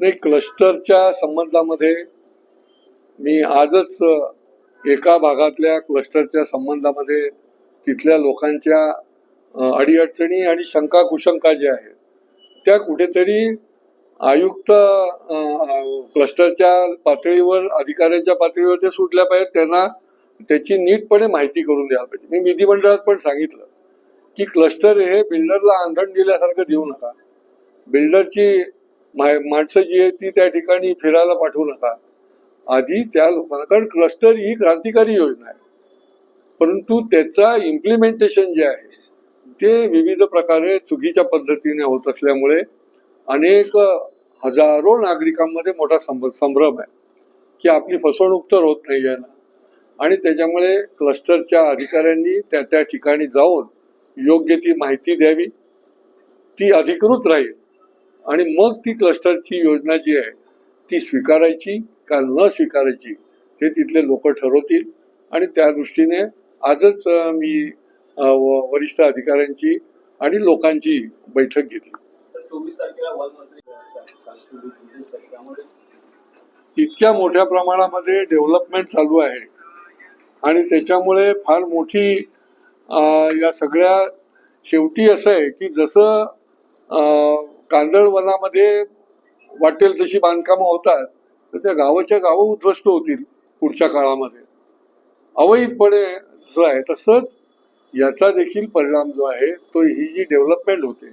नाही क्लस्टरच्या संबंधामध्ये मी आजच एका भागातल्या क्लस्टरच्या संबंधामध्ये तिथल्या लोकांच्या अडीअडचणी आणि शंका कुशंका ज्या आहेत त्या कुठेतरी आयुक्त क्लस्टरच्या पातळीवर अधिकाऱ्यांच्या पातळीवर ते सुटल्या पाहिजेत त्यांना त्याची नीटपणे माहिती करून द्यायला पाहिजे. मी विधिमंडळात पण सांगितलं की क्लस्टर हे बिल्डरला आंधण दिल्यासारखं देऊ नका. बिल्डरची मा- माणसं जी आहेत ती त्या ठिकाणी फिरायला पाठवू नका. आधी त्या लोकांना कारण क्लस्टर ही क्रांतिकारी योजना आहे. परंतु त्याचा इम्प्लिमेंटेशन जे आहे ते विविध प्रकारे चुकीच्या पद्धतीने होत असल्यामुळे अनेक हजारो नागरिकांमध्ये मोठा संभ- संभ्रम आहे. की आपली फसवणूक तर होत नाही आहे ना आणि त्याच्यामुळे क्लस्टरच्या अधिकाऱ्यांनी त्या त्या ठिकाणी जाऊन योग्य ती माहिती द्यावी. ती अधिकृत राहील. आणि मग ती क्लस्टरची योजना जी आहे ती स्वीकारायची का न स्वीकारायची हे तिथले लोक ठरवतील. आणि त्या दृष्टीने आजच मी वरिष्ठ अधिकाऱ्यांची आणि लोकांची बैठक घेतली. इतक्या मोठ्या प्रमाणामध्ये डेव्हलपमेंट चालू आहे. आणि त्याच्यामुळे फार मोठी या सगळ्या शेवटी असं आहे की जसं कांदळवनामध्ये कांदळ वनामध्ये वाटेल तशी बांधकामं होतात तर त्या गावाच्या गावं उद्ध्वस्त होतील पुढच्या काळामध्ये. अवैधपणे जसं आहे तसंच याचा देखील परिणाम जो आहे तो ही जी डेव्हलपमेंट होते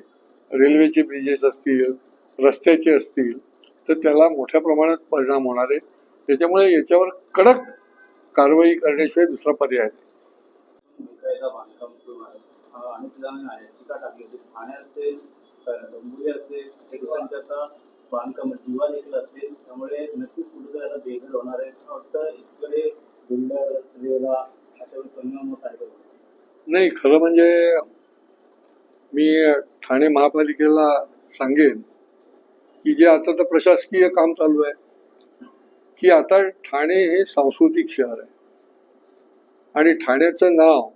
रेल्वेचे ब्रिजेस असतील रस्त्याचे असतील तर त्याला मोठ्या प्रमाणात परिणाम होणार आहे. त्याच्यामुळे याच्यावर कडक कारवाई करण्याशिवाय दुसरा पर्याय बांधकाम दिवा देखील असेल. त्यामुळे नक्कीच कुठेतरी आता बेघर होणार आहे. वाटतं इकडे अशा संगम होत आहे नाही खरं म्हणजे मी ठाणे महापालिकेला सांगेन की जे आता तर प्रशासकीय काम चालू आहे. की आता ठाणे हे सांस्कृतिक शहर आहे. आणि ठाण्याचं नाव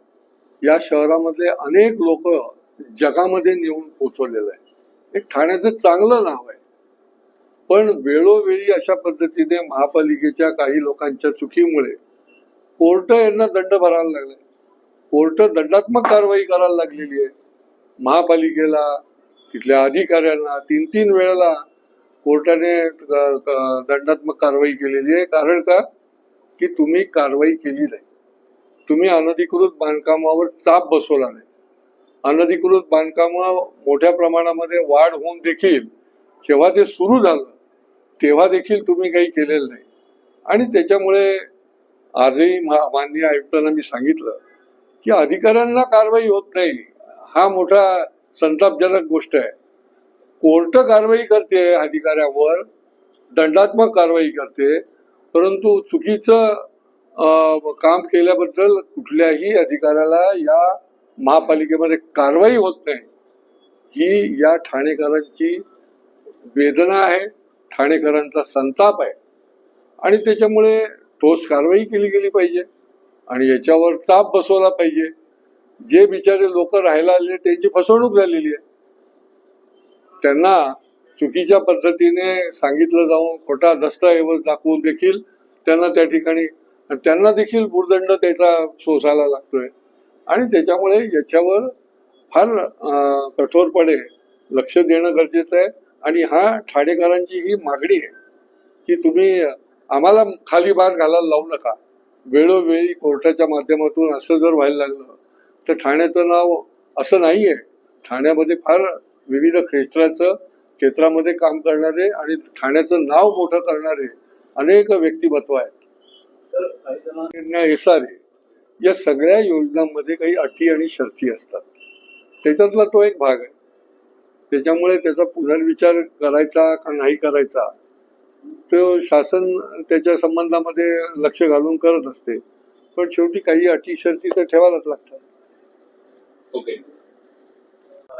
या शहरामधले अनेक लोक जगामध्ये नेऊन पोचवलेलं आहे. एक ठाण्याचं चांगलं नाव आहे. पण वेळोवेळी अशा पद्धतीने महापालिकेच्या काही लोकांच्या चुकीमुळे कोर्ट यांना दंड भरायला लागले. कोर्ट दंडात्मक कारवाई करायला लागलेली आहे. महापालिकेला तिथल्या अधिकाऱ्यांना तीन तीन वेळेला कोर्टाने दंडात्मक कारवाई केलेली आहे. कारण का? की तुम्ही कारवाई केली नाही. तुम्ही अनधिकृत बांधकामावर चाप बसवला नाही. अनधिकृत बांधकाम मोठ्या प्रमाणामध्ये वाढ होऊन देखील जेव्हा ते सुरू झालं तेव्हा देखील तुम्ही काही केलेलं नाही. आणि त्याच्यामुळे आजही माननीय आयुक्तांना मी सांगितलं की अधिकाऱ्यांना कारवाई होत नाही. हा मोठा संतापजनक गोष्ट आहे. कोर्ट कारवाई करते अधिकाऱ्यावर दंडात्मक कारवाई करते परंतु चुकीचं काम केल्याबद्दल कुठल्याही अधिकाऱ्याला या महापालिकेमध्ये कारवाई होत नाही. ही या ठाणेकरांची वेदना आहे ठाणेकरांचा संताप आहे. आणि त्याच्यामुळे ठोस कारवाई केली गेली पाहिजे आणि याच्यावर ताप बसवला पाहिजे. जे बिचारे लोक राहायला आले त्यांची फसवणूक झालेली आहे. त्यांना चुकीच्या पद्धतीने सांगितलं जाऊन खोटा दस्तऐवज दाखवून देखील त्यांना त्या ठिकाणी त्यांना देखील भूर्दंड त्याचा सोसायला लागतोय. आणि त्याच्यामुळे याच्यावर फार कठोरपणे लक्ष देणं गरजेचं आहे. आणि हा ठाणेकरांची ही मागणी आहे की तुम्ही आम्हाला खाली बार घालायला लावू नका. वेळोवेळी कोर्टाच्या माध्यमातून असं जर व्हायला लागलं तर ठाण्याचं नाव असं नाही आहे ठाण्यामध्ये फार विविध क्षेत्राचं क्षेत्रामध्ये काम करणारे आणि ठाण्याचं नाव मोठं करणारे अनेक व्यक्तिमत्व आहेत. तर एस आर ए या सगळ्या योजनांमध्ये काही अटी आणि शर्ती असतात. त्याच्यातला तो एक भाग आहे. त्याच्यामुळे त्याचा पुनर्विचार करायचा का नाही करायचा तो शासन त्याच्या संबंधामध्ये लक्ष घालून करत असते. पण शेवटी काही अटी शर्ती तर ठेवायलाच लागतात. ओके.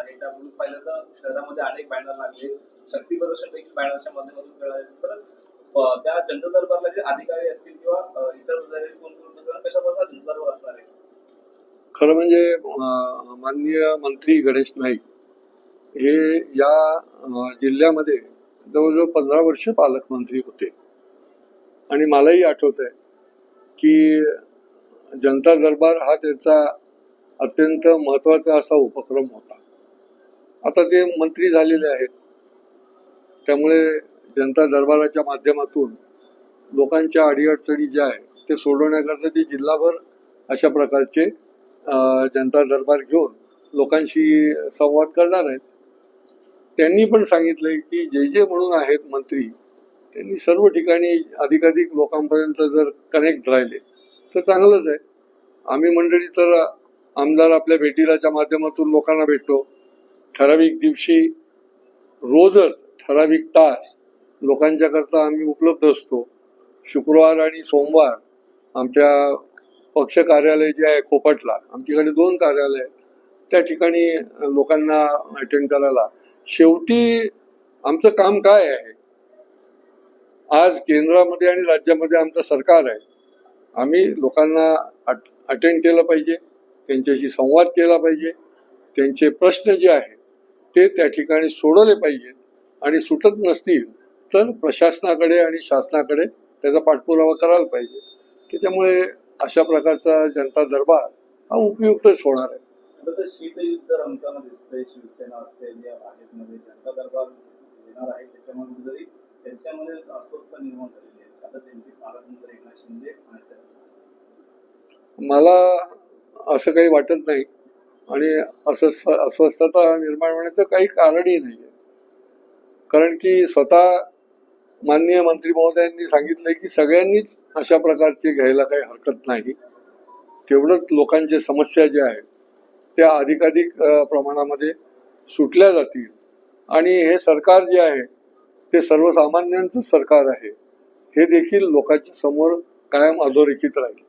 एकदा म्हणून पाहिलं तर शहरामध्ये अनेक बॅनर लागले. शक्ती प्रदर्शन देखील बॅनरच्या माध्यमातून मिळाले. तर त्या जनता दरबारला जे अधिकारी असतील किंवा इतर कोण कोण कशा प्रकारे जनता दरबार असणार आहे? खरं म्हणजे माननीय मंत्री गणेश नाईक हे या जिल्ह्यामध्ये जवळजवळ पंधरा वर्ष पालकमंत्री होते. आणि मलाही आठवत आहे की जनता दरबार हा त्यांचा अत्यंत महत्त्वाचा असा उपक्रम होता. आता ते मंत्री झालेले आहेत त्यामुळे जनता दरबाराच्या माध्यमातून लोकांच्या अडीअडचणी ज्या आहेत ते सोडवण्याकरता ते जिल्हाभर अशा प्रकारचे जनता दरबार घेऊन लोकांशी संवाद करणार आहेत. त्यांनी पण सांगितलंय की जे जे म्हणून आहेत मंत्री त्यांनी सर्व ठिकाणी अधिकाधिक लोकांपर्यंत जर कनेक्ट राहिले तर चांगलंच आहे. आम्ही मंडळी तर आमदार आपल्या भेटीलाच्या माध्यमातून लोकांना भेटतो. ठराविक दिवशी रोजच ठराविक तास लोकांच्याकरता आम्ही उपलब्ध असतो. शुक्रवार आणि सोमवार आमच्या पक्ष कार्यालय जे आहे खोपटला आमच्याकडे दोन कार्यालय आहेत. त्या ठिकाणी लोकांना अटेंड करायला. शेवटी आमचं काम काय आहे? आज केंद्रामध्ये आणि राज्यामध्ये आमचं सरकार आहे. आम्ही लोकांना अटेंड केलं पाहिजे त्यांच्याशी संवाद केला पाहिजे. त्यांचे प्रश्न जे आहेत ते त्या ठिकाणी सोडवले पाहिजेत आणि सुटत नसतील तर प्रशासनाकडे आणि शासनाकडे त्याचा पाठपुरावा करायला पाहिजे. त्याच्यामुळे अशा प्रकारचा जनता दरबार हा उपयुक्तच होणार आहे. आता तर शीतयुद्ध रंगताना दिसतंय शिवसेना असेल या भाजपमध्ये जनता दरबार येणार आहे त्यांच्यामध्ये अस्वस्थता निर्माण झालेली आहे. आता त्यांचे पालकमंत्री एकनाथ शिंदे ठाण्याचे असतात मला असं काही वाटत नाही. आणि अस्वस्थ अस्वस्थता निर्माण होण्याचं काही कारणही नाही आहे कारण की स्वतः माननीय मंत्री महोदयांनी सांगितलंय की सगळ्यांनीच अशा प्रकारचे घ्यायला काही हरकत नाही. तेवढंच लोकांच्या समस्या ज्या आहेत त्या अधिकाधिक प्रमाणामध्ये सुटल्या जातील. आणि हे सरकार जे आहे ते सर्वसामान्यांचं सरकार आहे. हे देखील लोकांच्या समोर कायम अधोरेखित राहील.